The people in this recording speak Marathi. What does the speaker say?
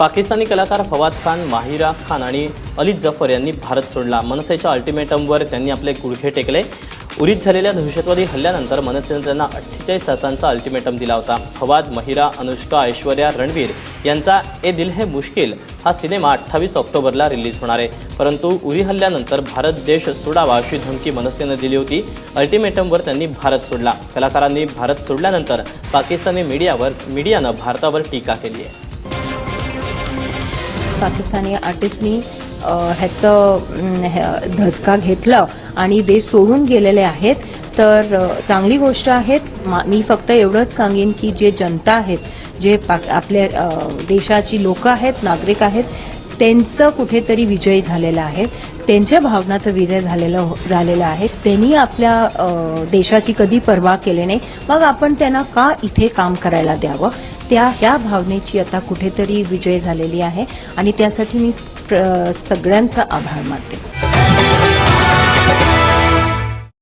पाकिस्तानी कलाकार फवाद खान माहिरा खान आणि अली जफर यांनी भारत सोडला. मनसेच्या अल्टिमेटमवर त्यांनी आपले गुडघे टेकले. उरीत झालेल्या दहशतवादी हल्ल्यानंतर मनसेनं त्यांना अठ्ठेचाळीस तासांचा अल्टिमेटम दिला होता. फवाद महिरा अनुष्का ऐश्वर्या रणवीर यांचा ए दिल है मुश्किल हा सिनेमा अठ्ठावीस ऑक्टोबरला रिलीज होणार आहे. परंतु उरी हल्ल्यानंतर भारत देश सोडावा अशी धमकी मनसेनं दिली होती. अल्टिमेटमवर त्यांनी भारत सोडला. कलाकारांनी भारत सोडल्यानंतर पाकिस्तानी मीडियावर मीडियानं भारतावर टीका केली आहे. पाकिस्तानी आर्टिस्टनी ह्याचं धसका घेतला आणि देश सोडून गेलेले आहेत. तर चांगली गोष्ट आहेत. मी फक्त एवढंच सांगेन की जे जनता आहेत जे पाक- आपल्या देशाची लोक आहेत नागरिक आहेत त्यांचं कुठेतरी विजय झालेला आहे. त्यांच्या भावनाचा विजय झालेला हो- झालेला आहे. त्यांनी आपल्या देशाची कधी पर्वा केली नाही. मग आपण त्यांना का इथे काम करायला द्यावं? त्या ह्या भावनेची आता कुठेतरी विजय झालेली आहे. आणि त्यासाठी मी सगळ्यांचा आभार मानते.